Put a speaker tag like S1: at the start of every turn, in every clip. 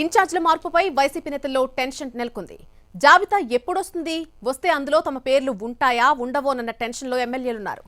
S1: ఇన్ఛార్జ్ల మార్పుపై వైసీపీ నేతల్లో టెన్షన్ నెలకొంది. జాబితా ఎప్పుడొస్తుంది? వస్తే అందులో తమ పేర్లు ఉంటాయా? ఉండవోనన్న టెన్షన్లో ఎమ్మెల్యేలున్నారు.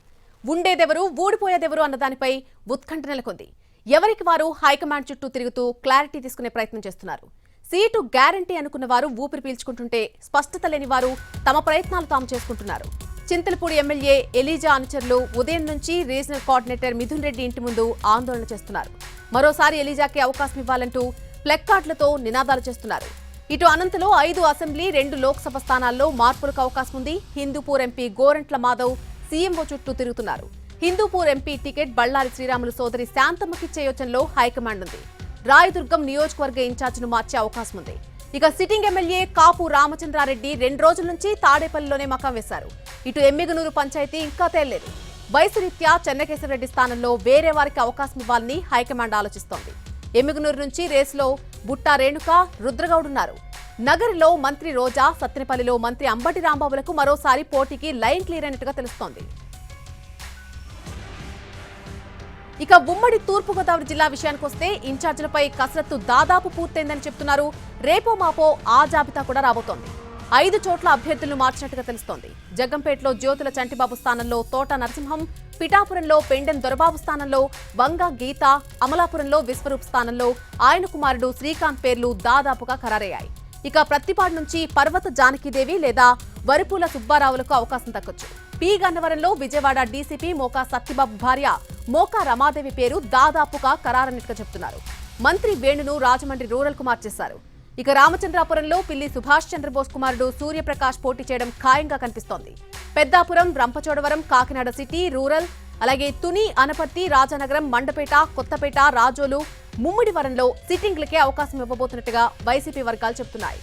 S1: ఉండేదెవరు? ఊడిపోయేదెవరు అన్న దానిపై ఉత్కంఠ నెలకొంది. ఎవరికి వారు హైకమాండ్ చుట్టూ తిరుగుతూ క్లారిటీ తీసుకునే ప్రయత్నం చేస్తున్నారు? సీటు గ్యారంటీ అనుకున్న వారు ఊపిరి పీల్చుకుంటుంటే స్పష్టత లేని వారు తమ ప్రయత్నాలు తాము చేసుకుంటున్నారు. చింతలపూడి ఎమ్మెల్యే ఎలీజా అనుచరులు ఉదయం నుంచి రీజనల్ కోఆర్డినేటర్ మిథున్ రెడ్డి ఇంటి ముందు ఆందోళన చేస్తున్నారు. మరోసారి ఎలీజాకి అవకాశం ఇవ్వాలంటూ ప్లెక్కార్డులతో నినాదాలు చేస్తున్నారు. ఇటు అనంతలో ఐదు అసెంబ్లీ రెండు లోక్సభ స్థానాల్లో మార్పులకు అవకాశం ఉంది. హిందూపూర్ ఎంపీ గోరంట్ల మాధవ్ సీఎంఓ చుట్టూ తిరుగుతున్నారు. హిందూపూర్ ఎంపీ టికెట్ బళ్ళారి శ్రీరాములు సోదరి శాంతమ్మకిచ్చే యోచనలో హైకమాండ్ ఉంది. రాయదుర్గం నియోజకవర్గ ఇన్ఛార్జిను మార్చే అవకాశం ఉంది. ఇక సిట్టింగ్ ఎమ్మెల్యే కాపు రామచంద్రారెడ్డి రెండు రోజుల నుంచి తాడేపల్లిలోనే మకాం వేశారు. ఇటు ఎమ్మిగనూరు పంచాయతీ ఇంకా తేలలేదు. వయసు రీత్యా చెన్నకేశ్వరరెడ్డి స్థానంలో వేరే వారికి అవకాశం ఇవ్వాలని హైకమాండ్ ఆలోచిస్తోంది. ఎమ్మిగునూరు నుంచి రేసులో బుట్టా రేణుక రుద్రగౌడ్ ఉన్నారు. నగరిలో మంత్రి రోజా సత్తెనపల్లిలో మంత్రి అంబటి రాంబాబులకు మరోసారి పోటీకి లైన్ క్లియర్ అయినట్టుగా తెలుస్తోంది. ఇక ఉమ్మడి తూర్పుగోదావరి జిల్లా విషయానికి వస్తే ఇన్ఛార్జీలపై కసరత్తు దాదాపు పూర్తయిందని చెప్తున్నారు. రేపో మాపో ఆ జాబితా కూడా రాబోతోంది. ఐదు చోట్ల అభ్యర్థులను మార్చినట్టుగా తెలుస్తోంది. జగ్గంపేటలో జ్యోతుల చంటిబాబు స్థానంలో తోట నరసింహం పిఠాపురంలో పెండెం దొరబాబు స్థానంలో వంగ గీత అమలాపురంలో విశ్వరూప్ స్థానంలో ఆయన కుమారుడు శ్రీకాంత్ పేర్లు దాదాపుగా ఖరారయ్యాయి. ఇక ప్రత్తిపాడు నుంచి పర్వత జానకీదేవి లేదా వరిపూల సుబ్బారావులకు అవకాశం దక్కొచ్చు. పి గన్నవరంలో విజయవాడ డీసీపీ మోకా సత్యబాబు భార్య మోకా రమాదేవి పేరు దాదాపుగా ఖరారన్నట్టుగా చెప్తున్నారు. మంత్రి వేణును రాజమండ్రి రూరల్కు మార్చేశారు ఇక రామచంద్రాపురంలో పిల్లి సుభాష్ చంద్రబోస్ కుమారుడు సూర్యప్రకాష్ పోటీ చేయడం ఖాయంగా కనిపిస్తోంది. పెద్దాపురం రంపచోడవరం కాకినాడ సిటీ రూరల్ అలాగే తుని అనపర్తి రాజానగరం మండపేట కొత్తపేట రాజోలు ముమ్మిడివరంలో సిట్టింగ్లకే అవకాశం ఇవ్వబోతున్నట్టుగా వైసీపీ వర్గాలు చెబుతున్నాయి.